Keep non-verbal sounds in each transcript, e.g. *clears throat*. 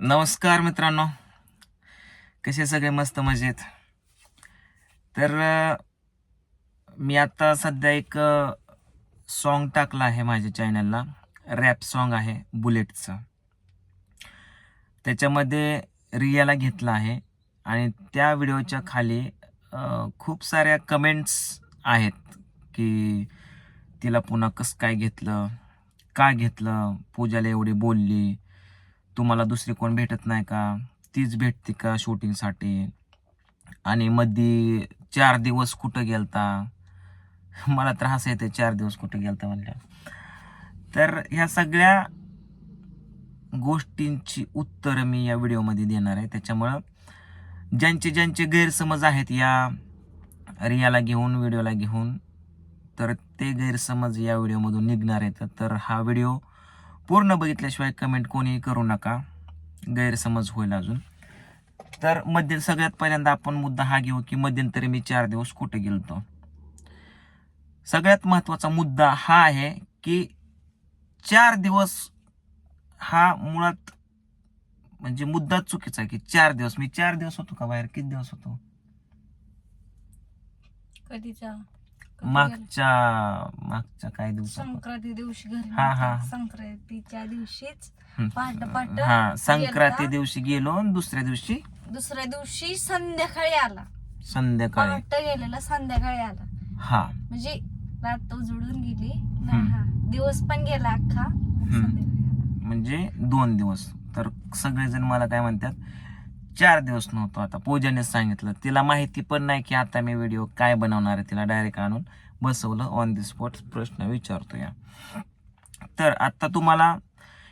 नमस्कार मित्रांनो. कसे सगळे मस्त मजेत? तर मी आता सध्या एक सॉन्ग टाकलं आहे माझ्या चॅनलला रॅप सॉन्ग आहे बुलेटचं त्याच्यामध्ये रियाला घेतलं आहे आणि त्या व्हिडिओच्या खाली खूप साऱ्या कमेंट्स आहेत की तिला पुन्हा कसं काय घेतलं का घेतलं पूजाला एवढी बोलली तुम्हाला दुसरी कोण भेटत नाही का? तीच भेटते का शूटिंगसाठी? आणि मध्ये चार दिवस कुठं गेलता? मला त्रास येते चार दिवस कुठं गेलता म्हणल्या तर ह्या सगळ्या गोष्टींची उत्तरं मी या व्हिडिओमध्ये देणार आहे. त्याच्यामुळं ज्यांचे ज्यांचे गैरसमज आहेत या रियाला घेऊन व्हिडिओला घेऊन तर ते गैरसमज या व्हिडिओमधून निघणार आहेत. तर हा व्हिडिओ पूर्ण बघितल्याशिवाय कमेंट कोणीही करू नका. गैरसमज होईल अजून. तर मध्य सगळ्यात पहिल्यांदा आपण मुद्दा हा घेऊ की मध्यंतरी मी चार दिवस कुठे गेलतो? सगळ्यात महत्त्वाचा मुद्दा हा आहे की चार दिवस हा मुळात म्हणजे मुद्दा चुकीचा आहे की चार दिवस. मी चार दिवस होतो का बाहेर? किती दिवस होतो? कधीचा? मागच्या मागच्या काही दिवसात संक्रांती दिवशी घरी हा, हा. नव्हता. संक्रांतीच्या दिवशीच पहाट पहाट हा संक्रांती. दिवशी गेलो आणि दुसऱ्या दिवशी दुसऱ्या दिवशी संध्याकाळी आला संध्याकाळी पहाट गेलेला संध्याकाळी आला हा म्हणजे रात उजळून गेली. हा. दिवस पण गेला अख्खा संध्याकाळी आला. म्हणजे दोन दिवस तर सगळेजण मला काय म्हणतात चार दिवस नव्हतो आता. पूजाने सांगितलं. तिला माहिती पण नाही की आता मी व्हिडिओ काय बनवणार आहे तिला डायरेक्ट आणून बसवलं ऑन दी स्पॉट प्रश्न विचारतो या. तर आता तुम्हाला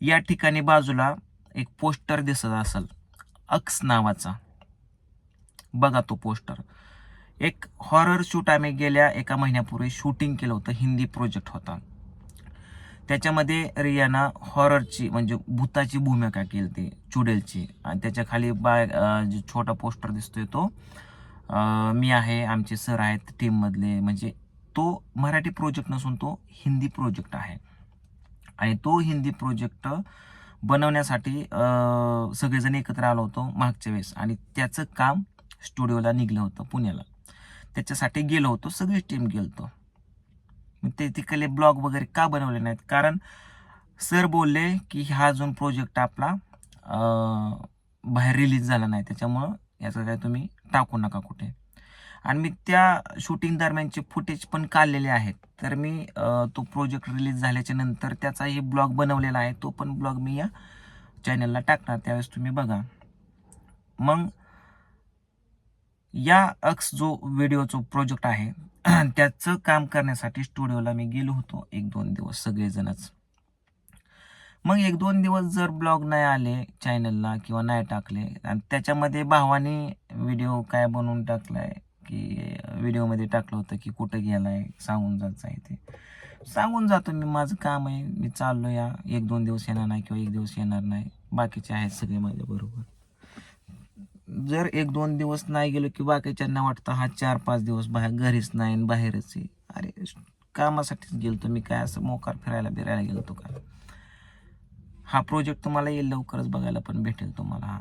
या ठिकाणी बाजूला एक पोस्टर दिसत असेल. अक्स नावाचा. बघा तो पोस्टर एक हॉरर शूट आम्ही गेल्या एका महिन्यापूर्वी शूटिंग केलं होतं. हिंदी प्रोजेक्ट होता. त्याच्यामध्ये रियाना हॉररची म्हणजे भूताची भूमिका केली ती चुडेलची. आणि त्याच्याखाली बाय जो छोटा पोस्टर दिसतोय तो मी आहे आमचे सर आहेत टीममधले म्हणजे तो मराठी प्रोजेक्ट नसून तो हिंदी प्रोजेक्ट आहे. आणि तो हिंदी प्रोजेक्ट बनवण्यासाठी सगळेजण एकत्र आलो होतो मागच्या वेळेस. आणि त्याचं काम स्टुडिओला निघलं होतं पुण्याला. त्याच्यासाठी गेलो होतो सगळीच टीम गेलो होतो मग ते तिकडले ब्लॉग वगैरे का बनवले नाहीत? कारण सर बोलले की हा अजून प्रोजेक्ट आपला बाहेर रिलीज झाला नाही. त्याच्यामुळं याचं काय तुम्ही टाकू नका कुठे. आणि मी त्या शूटिंग दरम्यानचे फुटेज पण काढलेले आहेत. तर मी तो प्रोजेक्ट रिलीज झाल्याच्यानंतर त्याचाही ब्लॉग बनवलेला आहे. तो पण ब्लॉग मी या चॅनलला टाकणार. त्यावेळेस तुम्ही बघा. मग या अक्स जो व्हिडिओचा प्रोजेक्ट आहे *clears throat* त्याचं काम करण्यासाठी स्टुडिओला मी गेलो होतो एक दोन दिवस सगळेजणच. मग एक दोन दिवस जर ब्लॉग नाही आले चॅनलला किंवा नाही टाकले आणि त्याच्यामध्ये भावाने व्हिडिओ काय बनवून टाकलाय की व्हिडिओमध्ये टाकलं होतं की कुठं गेलाय सांगून जायचं आहे ते. सांगून जातो मी माझं काम आहे मी चाललो या एक दोन दिवस येणार नाही किंवा एक दिवस येणार नाही बाकीचे आहेत सगळे माझ्या बरोबर. जर एक दोन दिवस नाही गेलो की बाकीच्यांना वाटतं हा चार पाच दिवस बाहेर घरीच नाही आणि बाहेरच आहे. अरे कामासाठीच गेलतो मी काय? असं मोकार फिरायला बिरायला गेलतो का? हा प्रोजेक्ट तुम्हाला येईल लवकरच बघायला पण भेटेल तुम्हाला.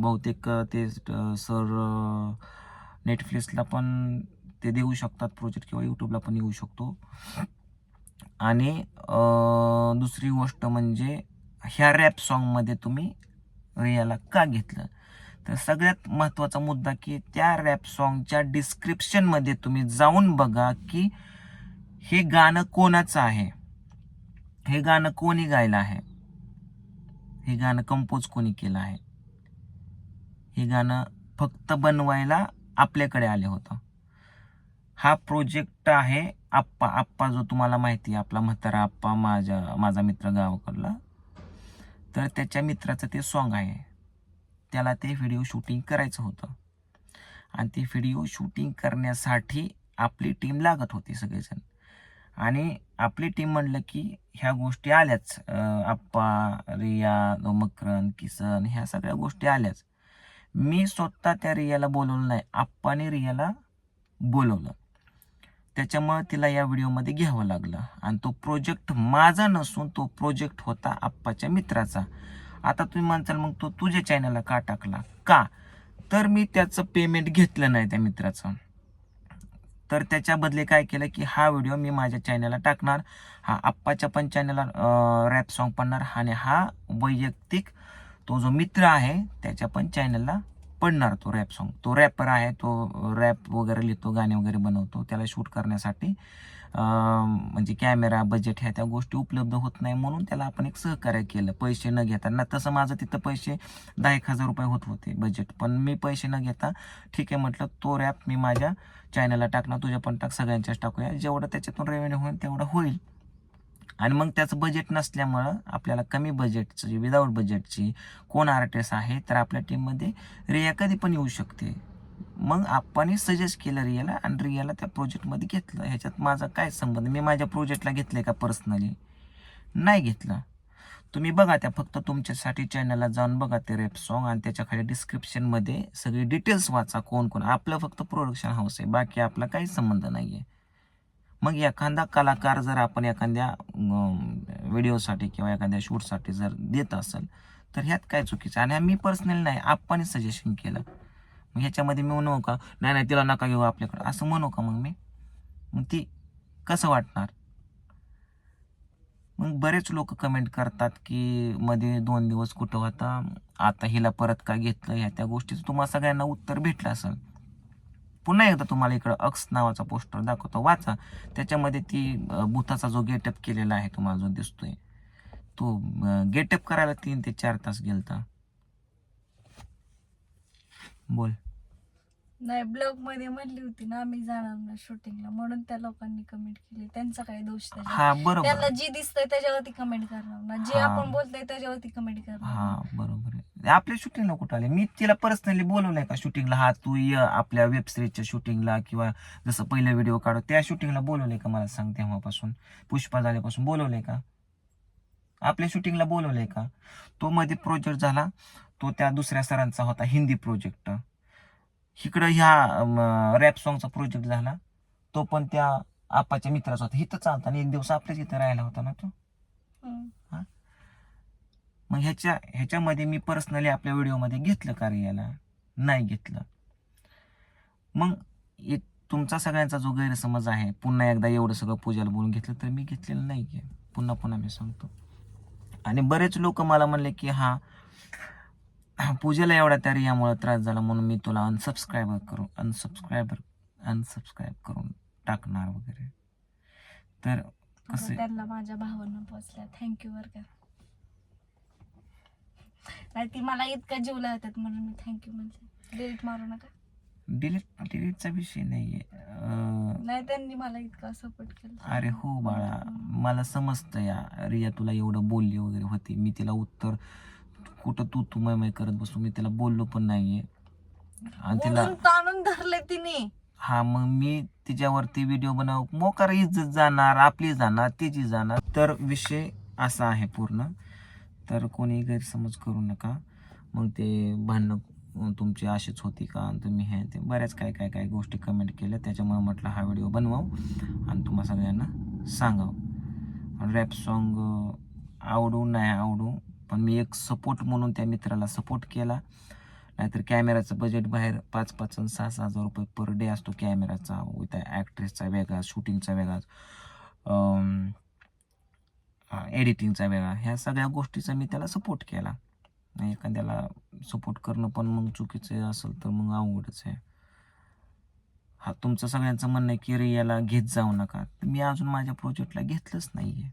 बहुतेक ते सर नेटफ्लिक्सला पण ते देऊ शकतात प्रोजेक्ट किंवा यूट्यूबला पण येऊ शकतो. आणि दुसरी गोष्ट म्हणजे ह्या रॅप सॉन्गमध्ये तुम्ही रियाला का घेतलं? तर सगळ्यात महत्त्वाचा मुद्दा की त्या रॅप सॉन्गच्या डिस्क्रिप्शनमध्ये तुम्ही जाऊन बघा की हे गाणं कोणाचं आहे? हे गाणं कोणी गायलं आहे? हे गाणं कंपोज कोणी केलं आहे? हे गाणं फक्त बनवायला आपल्याकडे आले होतं. हा प्रोजेक्ट आहे आप्पा. आप्पा जो तुम्हाला माहिती आहे आपला म्हातारा आप्पा माझ्या माझा मित्र गावाकडला. तर त्याच्या मित्राचं ते सॉन्ग आहे. त्याला ते व्हिडिओ शूटिंग करायचं होतं. आणि ते व्हिडिओ शूटिंग करण्यासाठी आपली टीम लागत होती सगळेजण. आणि आपली टीम म्हणलं की ह्या गोष्टी आल्याच. आप्पा रिया मकरन किसन ह्या सगळ्या गोष्टी आल्याच. मी स्वतः त्या रियाला बोलवलं नाही. आप्पाने रियाला बोलवलं. त्याच्यामुळे तिला या व्हिडिओमध्ये घ्यावं लागलं. आणि तो प्रोजेक्ट माझा नसून तो प्रोजेक्ट होता आप्पाच्या मित्राचा. आता तुम्ही म्हणताल मग तो तुझ्या चॅनलला का टाकला? का? तर मी त्याचं पेमेंट घेतलं नाही त्या मित्राचं. तर त्याच्या बदले काय केलं की हा व्हिडिओ मी माझ्या चॅनलला टाकणार. हा आप्पाच्या पण चॅनलला रॅप सॉन्ग पडणार आणि हा वैयक्तिक तो जो मित्र आहे त्याच्या पण चॅनलला पडणार तो रॅप सॉन्ग तो रॅपर आहे तो रॅप वगैरे लिहितो गाणे वगैरे बनवतो त्याला शूट करण्यासाठी. म्हणजे कॅमेरा बजेट ह्या त्या गोष्टी उपलब्ध होत नाही म्हणून त्याला आपण एक सहकार्य केलं. पैसे न घेता. ना तसं माझं तिथं पैसे दहा एक हजार रुपये होत होते बजेट पण मी पैसे न घेता ठीक आहे म्हटलं तो रॅप मी माझ्या चॅनलला टाकणार. तुझ्या पण टाक सगळ्यांच्याच टाकूया. जेवढं त्याच्यातून रेव्हेन्यू होईल तेवढं होईल. आणि मग त्याचं बजेट नसल्यामुळं आपल्याला कमी बजेटची विदाऊट बजेटची कोण आर्टिस्ट आहे तर आपल्या टीममध्ये रिया कधी पण येऊ शकते. मग आपण सजेस्ट केलं रियाला आणि रियाला त्या प्रोजेक्टमध्ये घेतलं. ह्याच्यात माझा काय संबंध? मी माझ्या प्रोजेक्टला घेतलंय का पर्सनली नाही घेतलं. तुम्ही बघा त्या फक्त तुमच्यासाठी चॅनलला जाऊन बघा ते रेप सॉन्ग आणि त्याच्याखाली डिस्क्रिप्शनमध्ये सगळी डिटेल्स वाचा कोण कोण. आपलं फक्त प्रोडक्शन हाऊस आहे. बाकी आपला काही संबंध नाही आहे मग एखादा कलाकार जर आपण एखाद्या व्हिडिओसाठी किंवा एखाद्या शूटसाठी जर देत असेल तर ह्यात काय चुकीचं? आणि मी पर्सनली नाही. आपण सजेशन केलं. मग ह्याच्यामध्ये मी म्हणू का नाही नाही तिला नका घेऊ आपल्याकडं. असं म्हणू का मग मी? मग ती कसं वाटणार? मग बरेच लोक कमेंट करतात की मध्ये दोन दिवस कुठं होता? आता हिला परत का घेतलं? ह्या त्या गोष्टीचं तुम्हाला सगळ्यांना उत्तर भेटलं असेल. पुन्हा एकदा तुम्हाला इकडं अक्स नावाचा पोस्टर दाखवतो. वाचा. त्याच्यामध्ये ती बुथाचा भूताचा जो गेटअप केलेला आहे तुम्हाला जो दिसतोय तो गेटअप करायला तीन ते चार तास गेलता. बोल. नाही ब्लॉगमध्ये म्हणली होती ना आम्ही जाणार ना शूटिंगला म्हणून त्या लोकांनी कमेंट केली. त्यांचा काय दोष त्याच्यात? हा बरोबर. त्यांना. जी दिसतंय त्याच्यावरती कमेंट करणार ना. जे हा. आपण बोलतोय त्याच्यावरती कमेंट करणार हा बरोबर आहे. आपल्या शूटिंगला कुठं आले? मी तिला पर्सनली बोलवलंय का शूटिंगला हा तू ये आपल्या वेब सिरीजच्या शूटिंगला किंवा जसं पहिलं व्हिडिओ काढू त्या शूटिंगला बोलवलंय का मला सांग तेव्हापासून? पुष्पा झाल्यापासून बोलवलंय का? आपल्या शूटिंगला बोलवलंय का? तो मध्ये प्रोजेक्ट झाला. तो त्या दुसऱ्या सरांचा होता हिंदी प्रोजेक्ट इकडं ह्या रॅप सॉंगचा प्रोजेक्ट झाला. तो पण त्या आपाच्या मित्राचा होता. इथं चालता आणि एक दिवस आपल्याच इथं राहिला होता ना तो. मग ह्याच्या ह्याच्यामध्ये मी पर्सनली आपल्या व्हिडिओमध्ये घेतलं कार्याला. नाही घेतलं. मग एक तुमचा सगळ्यांचा जो गैरसमज आहे पुन्हा एकदा एवढं सगळं पूजाला बोलून घेतलं तर मी घेतलेलं नाही आहे पुन्हा पुन्हा मी सांगतो. आणि बरेच लोक मला म्हणले की हा पूजेला एवढा त्या रियामुळे त्रास झाला म्हणून मी तुला अनसबस्क्राईबर करू अनसबस्क्रायबर अनसबस्क्राईब करून टाकणार वगैरे. तर कसं त्यांना माझ्या भावांना पोचल्या. थँक्यू बर का. नाही ती मला इतका जीव लावतात म्हणून मी थँक्यू म्हणजे डिलीट मारू नका. डिलीट डिलीटचा विषय नाहीये. नाही त्यांनी मला इतका सपोर्ट केला. अरे हो बाळा मला समजतं या रिया तुला एवढं बोलली वगैरे होती. मी तिला उत्तर कुठं तू तू मै मै करत बसू मी तिला बोललो पण नाहीये. आणि तिला म्हणून ताणून धरले तिने. हा मग मी तिच्यावरती व्हिडिओ बनव मोकार इज्जत जाणार आपली जाणार तिची जाणार. तर विषय असा आहे पूर्ण. तर कोणी गैरसमज करू नका. मग ते भांडणं तुमची अशीच होती का? आणि तुम्ही हे ते बऱ्याच काय काय काय गोष्टी कमेंट केल्या. त्याच्यामुळे म्हटलं हा व्हिडिओ बनवाव आणि तुम्हा सगळ्यांना सांगावं. रॅप सॉन्ग आवडू नाही आवडू पण मी एक सपोर्ट म्हणून त्या मित्राला सपोर्ट केला. नाहीतर कॅमेराचं बजेट बाहेर पाच पाच आणि सहा सहा हजार रुपये पर डे असतो कॅमेराचा विथ ॲक्ट्रेसचा वेगळा शूटिंगचा वेगळाच एडिटिंगचा वेगळा. ह्या सगळ्या गोष्टीचा मी त्याला सपोर्ट केला. एखाद्याला सपोर्ट करणं पण मग चुकीचं असेल तर मग अवघडच आहे. हा तुमचं सगळ्यांचं म्हणणं आहे की रियाला घेत जाऊ नका. तर मी अजून माझ्या प्रोजेक्टला घेतलंच नाही आहे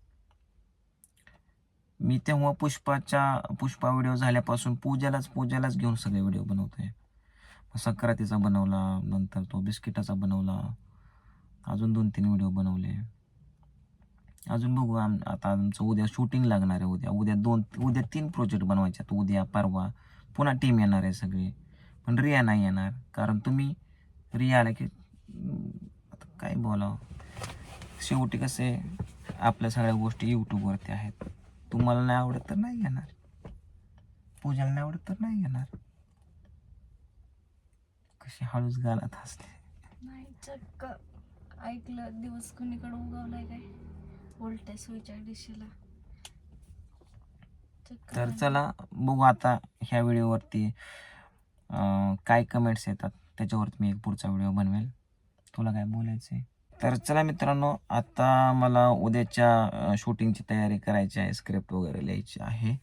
मी तेव्हा पुष्पाच्या पुष्पा व्हिडिओ झाल्यापासून पूजालाच पूजालाच घेऊन सगळे व्हिडिओ बनवतोय. संक्रांतीचा बनवला नंतर तो बिस्किटाचा बनवला अजून दोन तीन व्हिडिओ बनवले. अजून बघू आम आता आमचं उद्या शूटिंग लागणार आहे उद्या. उद्या दोन उद्या तीन प्रोजेक्ट बनवायचे आहेत. उद्या परवा पुन्हा टीम येणार आहे सगळी. पण रिया नाही येणार कारण तुम्ही रिया आला की आता काय बोलावं? शेवटी कसे आपल्या सगळ्या गोष्टी यूट्यूबवरती आहेत. तुम्हाला नाही आवडत तर नाही येणार पूजाला नाही आवडत तर नाही येणार कशी हळूच गालात हसते नाही चक्क. ऐकलं दिवस कुणीकडे उगवलाय काय? उलट्या सोयीच्या दिशेला तर. चला बघू आता ह्या व्हिडिओवरती काय कमेंट्स येतात. त्याच्यावरती मी एक पुढचा व्हिडिओ बनवेल. तुला काय बोलायचं आहे तर चला मित्रांनो आता मला उद्याच्या शूटिंगची तयारी करायची आहे स्क्रिप्ट वगैरे लिहायची आहे.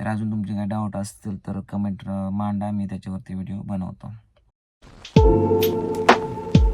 तर अजून तुमचे काय डाऊट असतील तर कमेंट मांडा मी त्याच्यावरती व्हिडिओ बनवतो.